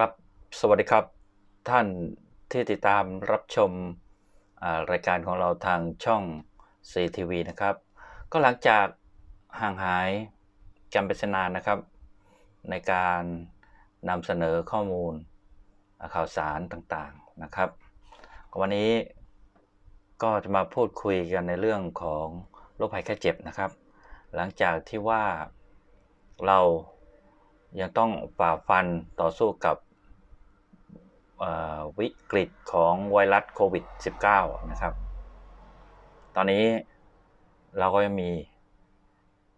ครับ สวัสดีครับ ท่านที่ติดตามรับชมรายการของเราทางช่อง CTV นะครับ ก็หลังจากห่างหายกันไปนานนะครับ ในการนำเสนอข้อมูลข่าวสารต่างๆนะครับ วันนี้ก็จะมาพูดคุยกันในเรื่องของโรคภัยแค่เจ็บนะครับ หลังจากที่ว่าเรายังต้องฝ่าฟันต่อสู้กับ วิกฤตของไวรัสโควิด -19 นะครับ ตอนนี้เราก็ยังมี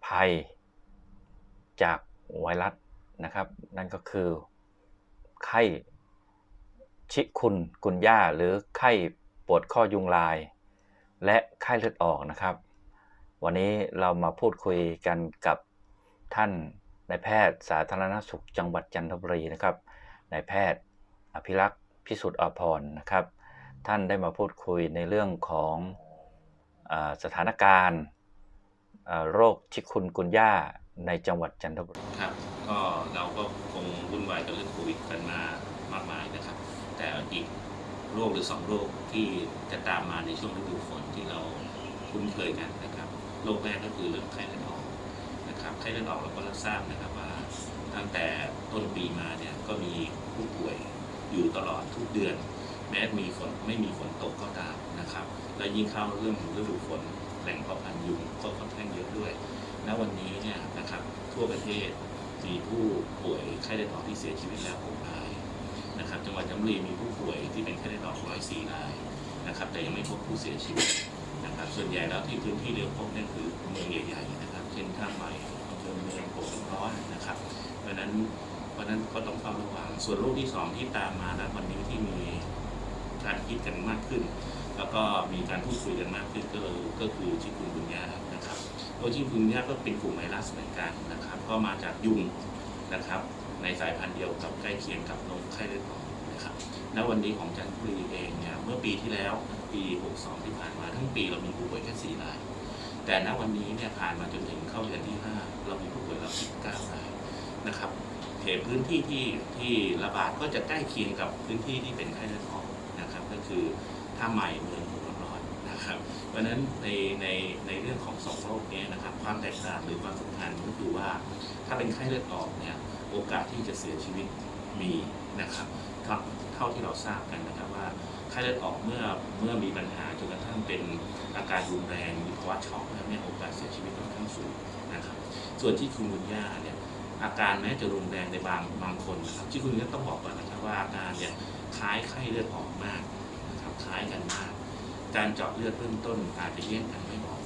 ภัยจากไวรัสนะครับ นั่นก็คือไข้ชิคุนกุนย่าหรือไข้ปวดข้อยุงลาย และไข้เลือดออกนะครับ วันนี้เรามาพูดคุยกันกับท่านนายแพทย์สาธารณสุขจังหวัดจันทบุรีนะครับนายแพทย์อภิรักษ์ พิสุทธิ์อภรณ์นะครับ ท่านได้มาพูดคุยในเรื่องของอสถานการณ์โรคชิคุนกุนย่าในจังหวัดจันทบุรีครับก็เราก็คงวุ่นวายกับเรื่องโควิดกันมามากมายนะครับ แต่อีกโรคหรือสองโรคที่จะตามมาในช่วงฤดูฝนที่เราคุ้นเคยกันนะครับโรคแรกก็คือเรื่องไข้เลือดออกนะครับไข้เลือดออกเราก็รับทราบนะครับว่าตั้งแต่ต้นปีมาเนี่ยก็มีผู้ป่วย อยู่ตลอดทุกเดือน แม้มีฝนไม่มีฝนตกก็ตามนะครับ และยิ่งเข้าเรื่องฤดูฝนแหล่งเพาะพันธุ์ยุงก็ค่อนข้างเยอะด้วย ณ วันนี้เนี่ยนะครับทั่วประเทศมีผู้ป่วยไข้เลือดออกที่เสียชีวิตแล้ว6รายนะครับจังหวัดจันทบุรีมีผู้ป่วยที่เป็นไข้เลือดออก104รายนะครับแต่ยังไม่พบผู้เสียชีวิตนะครับส่วนใหญ่แล้วที่พื้นที่เรียกพบนั่นคือเมืองใหญ่ๆนะครับเช่นท่าใหม่อำเภอเมืองโป่งน้อยนะครับเพราะนั้น เพราะนั้นก็ต้องเฝ้าระวังส่วนโรคที่สองที่ตามมาณวันนี้ที่มีการคิดกันมากขึ้น แล้วก็มีการพูดคุยกันมากขึ้นก็เลยก็คือชิคุนกุนยานะครับโรคชิคุนกุนยาก็เป็นกลุ่มไวรัสเหมือนกันนะครับ ก็มาจากยุงนะครับ ในสายพันธุ์เดียวกับใกล้เคียงกับโรคไข้เลือดออกนะครับณวันนี้ของจันทบุรีเองเนี่ยเมื่อปีที่แล้วปี 62 ที่ผ่านมาทั้งปีเรามีผู้ป่วยแค่4รายแต่ณวันนี้เนี่ยผ่านมาจนถึงเข้าเดือนที่ 5 เรามีผู้ป่วยแล้ว19รายนะครับ ขตพื้นที่ที่ที่ระบาดก็จะใกล้เคียงกับพื้นที่ที่เป็นไข้เลือดออกนะครับ ก็คือท่าใหม่เมืองหัวร้อนนะครับ เพราะฉะนั้นในในในเรื่องของสองโรคนี้นะครับ ความแตกต่างหรือความสำคัญก็คือว่าถ้าเป็นไข้เลือดออกเนี่ยโอกาสที่จะเสียชีวิตมีนะครับเท่าเท่าที่เราทราบกันนะครับว่าไข้เลือดออกเมื่อเมื่อมีปัญหาจนกระทั่งเป็นอาการรุนแรงมีภาวะช็อกแล้วเนี่ยโอกาสเสียชีวิตค่อนข้างสูงนะครับ ส่วนที่คุณบุญญาเนี่ย อาการแม้จะรุนแรงในบางบางคนนะครับที่คุณบุญญาต้องบอกก่อนนะครับว่าอาการเนี่ยคล้ายไข้เลือดออกมากนะครับคล้ายกันมาก การเจาะเลือดเบื้องต้นอาจจะแยกกันไม่ออก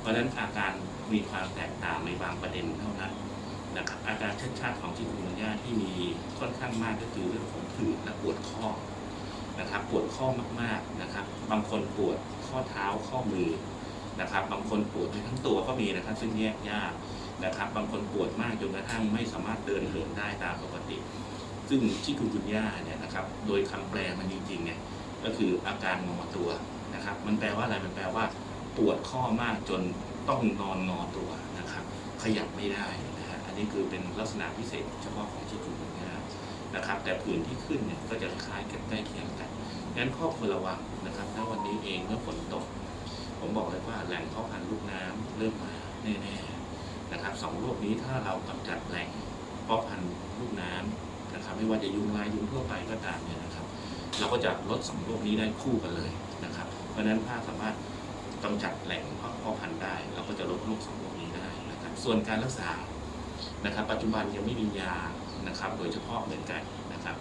เพราะฉะนั้นอาการมีความแตกต่างในบางประเด็นเท่านั้นนะครับอาการชัดๆของที่คุณญาที่มีค่อนข้างมากก็คือเรื่องของผื่นและปวดข้อนะครับปวดข้อมากๆนะครับ บางคนปวดข้อเท้าข้อมือ นะครับ บางคนปวดไปทั้งตัวก็มีนะครับ ซึ่งแยกยากนะครับ บางคนปวดมากจนกระทั่งไม่สามารถเดินเหินได้ตามปกติ ซึ่งที่คุณคุณย่าเนี่ยนะครับ โดยคำแปลมันจริงๆเนี่ยก็คืออาการงอตัวนะครับ มันแปลว่าอะไรมันแปลว่า ปวดข้อมากจนต้องนอนงอตัวนะครับ ขยับไม่ได้นะฮะอันนี้คือเป็นลักษณะพิเศษเฉพาะของชิคุนกุนยานะครับ แต่ผื่นที่ขึ้นเนี่ยก็จะคล้ายกันใกล้เคียงกันงั้นข้อควรระวังนะครับถ้าวันนี้เองเมื่อฝนตก ผมบอกเลยว่าแหล่งเพาะพันธุ์ลูกน้ำเริ่มมาแน่ๆนะครับสองโรคนี้ถ้าเรากำจัดแหล่งเพาะพันธุ์ลูกน้ำนะครับ ไม่ว่าจะยุงลายยุงทั่วไปก็ตามเนี่ยนะครับ เราก็จะลดสองโรคนี้ได้คู่กันเลยนะครับ เพราะฉะนั้นถ้าสามารถกำจัดแหล่งเพาะพันธุ์ได้ เราก็จะลดโรคสองโรคนี้ได้นะครับ ส่วนการรักษานะครับ ปัจจุบันยังไม่มียานะครับ โดยเฉพาะเหมือนกันนะครับ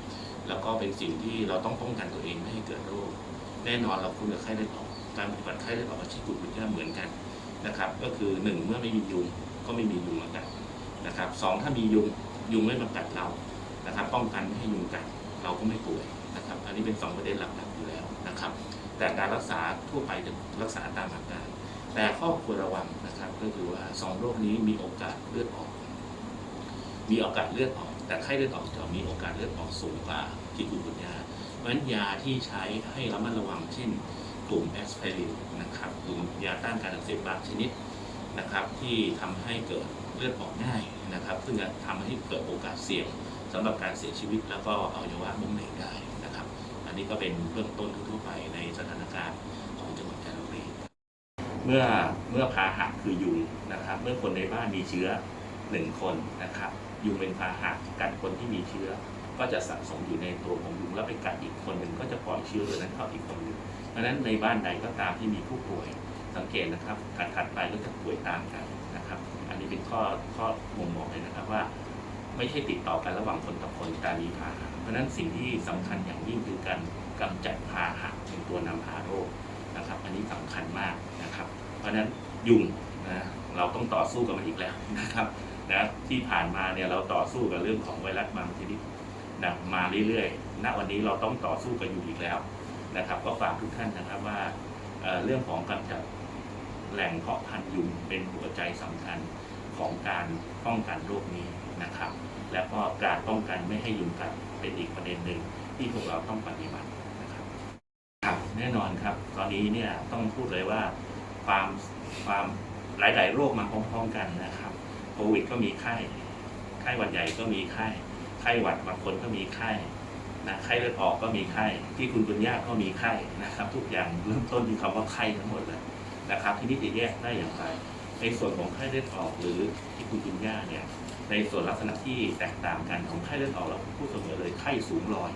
แล้วก็เป็นสิ่งที่เราต้องป้องกันตัวเองไม่ให้เกิดโรค แน่นอนเราคุ้นกับไข้เลือดออก การปฏิบัติไข้เลือดออกกับชิคุนกุนย่าเหมือนกันนะครับ ก็คือหนึ่งเมื่อไม่มียุงก็ไม่มียุงมากัดนะครับสองถ้ามียุงยุงไม่มากัดเรานะครับ ป้องกันไม่ให้ยุงกัดเราก็ไม่ป่วยนะครับ อันนี้เป็นสองประเด็นหลักๆอยู่แล้วนะครับ แต่การรักษาทั่วไปจะรักษาตามอาการ แต่ข้อควรระวังนะครับ ก็คือว่าสองโรคนี้มีโอกาสเลือดออก มีโอกาสเลือดออก แต่ไข้เลือดออกจะมีโอกาสเลือดออกสูงกว่าที่คุณคุณยาเพราะฉะนั้นยาที่ใช้ให้ระมัดระวังเช่น กลุ่มแอสไพรินนะครับกลุ่มยาต้านการอักเสบบางชนิดนะครับที่ทำให้เกิดเลือดออกง่ายนะครับซึ่งจะทำให้เกิดโอกาสเสี่ยงสำหรับการเสียชีวิตแล้วก็อวัยวะล้มเหลวได้นะครับ อันนี้ก็เป็นเบื้องต้นทั่วไปในสถานการณ์ของจังหวัดจันทบุรีเมื่อเมื่อพาหะคือยุงนะครับ เมื่อคนในบ้านมีเชื้อหนึ่งคนนะครับยุงเป็นพาหะกัดคนที่มีเชื้อ ก็จะสะสมอยู่ในตัวของยุงแล้วไปกัดอีกคนหนึ่งก็จะปล่อยเชื้อตัวนั้นเข้าอีกคนหนึ่งดังนั้นในบ้านใดก็ตามที่มีผู้ป่วยสังเกตนะครับการถัดไปก็จะป่วยตามกันนะครับ อันนี้เป็นข้อข้อบ่งบอกเลยนะครับว่า ไม่ใช่ติดต่อกันระหว่างคนต่อคนแต่มีพาหะเพราะฉะนั้นสิ่งที่สำคัญอย่างยิ่งคือการกำจัดพาหะเป็นตัวนำพาโรคนะครับ อันนี้สำคัญมากนะครับ เพราะฉะนั้นยุงนะเราต้องต่อสู้กับมันอีกแล้วนะครับนะที่ผ่านมาเนี่ยเราต่อสู้กับเรื่องของไวรัสบางชนิด นะมาเรื่อยๆ ณ วันนี้เราต้องต่อสู้กับยุงอีกแล้วนะครับ ก็ฝากทุกท่านนะครับว่าเเรื่องของการจัดแหล่งเพาะพันธุ์ยุงเป็นหัวใจสำคัญของการป้องกันโรคนี้นะครับ แล้วก็การป้องกันไม่ให้ยุงกัดเป็นอีกประเด็นหนึ่งที่พวกเราต้องปฏิบัตินะครับครับแน่นอนครับ ตอนนี้เนี่ยต้องพูดเลยว่าความความหลาย ๆ โรคมาพร้อมๆกันนะครับ โควิดก็มีไข้ ไข้หวัดใหญ่ก็มีไข้ ไข้หวัดบางคนก็มีไข้นะไข้เลือดออกก็มีไข้ที่คุณคุณย่าก็มีไข้นะครับ ทุกอย่างเริ่มต้นที่คำว่าไข้ทั้งหมดเลยนะครับ ที่นี่จะแยกได้อย่างไร ในส่วนของไข้เลือดออกหรือที่คุณคุณย่าเนี่ยในส่วนลักษณะที่แตกต่างกันของไข้เลือดออกเราพูดเสมอเลยไข้สูงลอย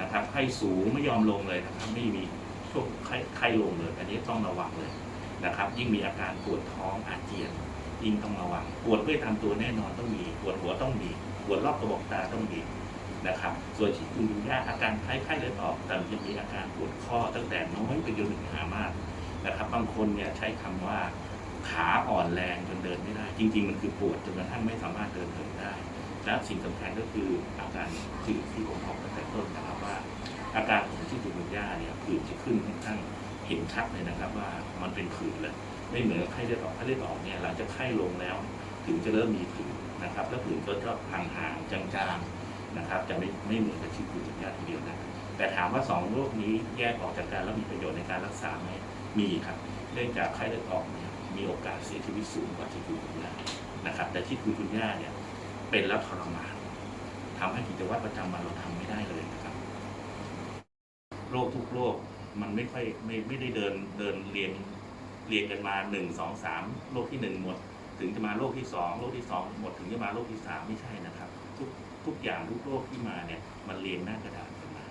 นะครับไข้สูงไม่ยอมลงเลยนะครับไม่มีช่วงไข้ไข้ลงเลย อันนี้ต้องระวังเลยนะครับ ยิ่งมีอาการปวดท้องอาเจียนิงต้องระวังปวดเมื่อยตามตัวแน่นอนต้องมีปวดหัวต้องมีปวดรอบกระบอกตาต้องมีนะครับ ส่วนที่คุณดูยากอาการคล้ายไข้เลือดออกแต่ยังมีอาการปวดข้อตั้งแต่น้อยไปจนถึงหามากนะครับ บางคนเนี่ยใช้คำว่าขาอ่อนแรงจนเดินไม่ได้ จริง ๆ มันคือปวดจนกระทั่งไม่สามารถเดินเหินได้ และสิ่งสำคัญก็คืออาการผื่ที่ผมบอกตั้งแต่ต้นนะครับว่า อาการของที่ตุ่มย่าเนี่ยผื่นจะขึ้นค่อนข้างเห็นชัดเลยนะครับว่ามันเป็นผื่นเลย ไม่เหมือนไข้เลือดออกไข้เลือดออกเนี่ยหลังจากไข้ลงแล้วถึงจะเริ่มมีผื่นนะครับ แล้วผื่นก็จะห่างๆจางๆนะครับ จะไม่ไม่เหมือนกับที่ตุ่มย่าทีเดียวนะแต่ถามว่าสองโรคนี้แยกออกจากกันแล้วมีประโยชน์ในการรักษาไหมมีครับเนื่องจากไข้เลือดออกเนี่ยมีโอกาสเสียชีวิตสูงกว่าที่คุณคุณย่านะครับ แต่ที่คุณคุณย่าเนี่ยเป็นแล้วทรมานทำให้กิจวัตรประจำวันเราทำไม่ได้เลยนะครับโรคทุกโรคมันไม่ค่อยไม่ไม่ได้เดินเดินเรียง เรียงกันมาหนึ่งสองสามโรคที่หนึ่งหมด ถึงจะมาโรคที่สองโรคที่สองหมดถึงจะมาโรคที่สามไม่ใช่นะครับ ทุกทุกอย่างทุกโรคที่มาเนี่ยมันเรียงหน้ากระดาษกันมา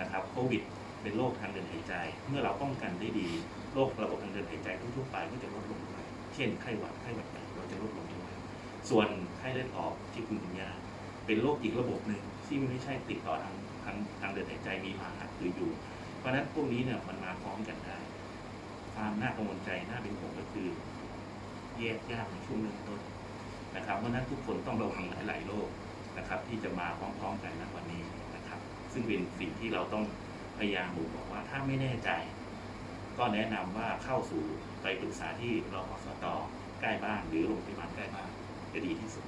นะครับโควิดเป็นโรคทางเดินหายใจ เมื่อเราป้องกันได้ดีโรคระบบทางเดินหายใจทั่วไปก็จะลดลงด้วยเช่นไข้หวัดไข้หวัดใหญ่เราจะลดลงด้วยส่วนไข้เลือดออกที่คุณคุณย่าเป็นโรคอีกระบบหนึ่งที่ไม่ใช่ติดต่อทางทางทางเดินหายใจมีพาหะหรืออยู่ เพราะนั้นพวกนี้เนี่ยมันมาพร้อมกันได้ ความน่ากังวลใจน่าเป็นห่วงก็คือ แยกยากในช่วงเริ่มต้นนะครับเพราะนั้นทุกคนต้องระวังหลายๆโรคนะครับ ที่จะมาพร้อมๆกันณวันนี้นะครับ ซึ่งเป็นสิ่งที่เราต้องพยายามบอกว่าถ้าไม่แน่ใจ ก็แนะนำว่าเข้าสู่ไปปรึกษาที่รพสตใกล้บ้านหรือโรงพยาบาลใกล้บ้านจะดีที่สุด